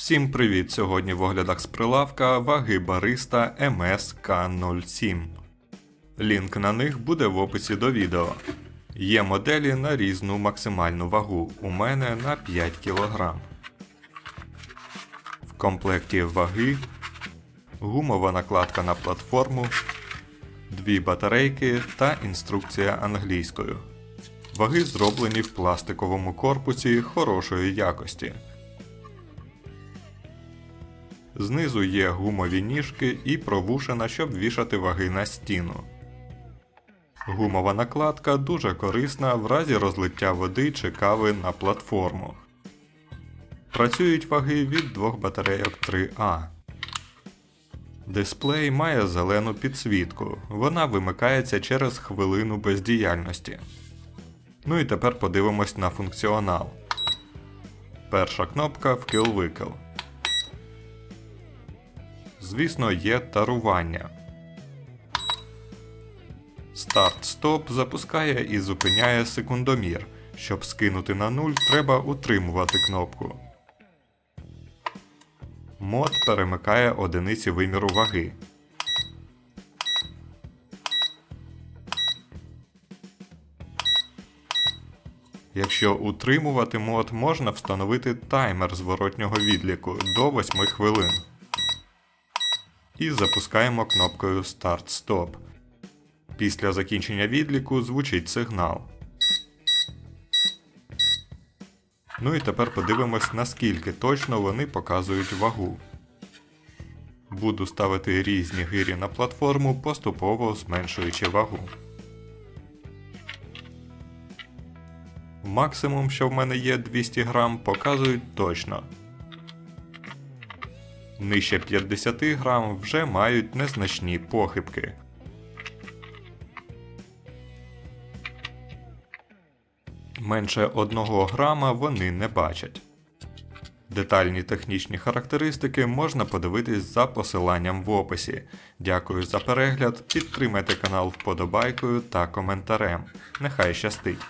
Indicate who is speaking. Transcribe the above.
Speaker 1: Всім привіт! Сьогодні в оглядах з прилавка ваги бариста MSK07. Лінк на них буде в описі до відео. Є моделі на різну максимальну вагу. У мене на 5 кг. В комплекті ваги, гумова накладка на платформу, дві батарейки та інструкція англійською. Ваги зроблені в пластиковому корпусі хорошої якості. Знизу є гумові ніжки і провушена, щоб вішати ваги на стіну. Гумова накладка дуже корисна в разі розлиття води чи кави на платформу. Працюють ваги від двох батарейок 3А. Дисплей має зелену підсвітку. Вона вимикається через хвилину бездіяльності. Ну і тепер подивимось на функціонал. Перша кнопка вкил-викил. Звісно, є тарування. Старт-стоп запускає і зупиняє секундомір. Щоб скинути на нуль, треба утримувати кнопку. Мод перемикає одиниці виміру ваги. Якщо утримувати мод, можна встановити таймер зворотнього відліку до 8 хвилин. І запускаємо кнопкою Start-Stop. Після закінчення відліку звучить сигнал. Ну і тепер подивимось, наскільки точно вони показують вагу. Буду ставити різні гирі на платформу, поступово зменшуючи вагу. Максимум, що в мене є 200 грам, показують точно. Нижче 50 грам вже мають незначні похибки. Менше 1 грама вони не бачать. Детальні технічні характеристики можна подивитись за посиланням в описі. Дякую за перегляд, підтримайте канал вподобайкою та коментарем. Нехай щастить!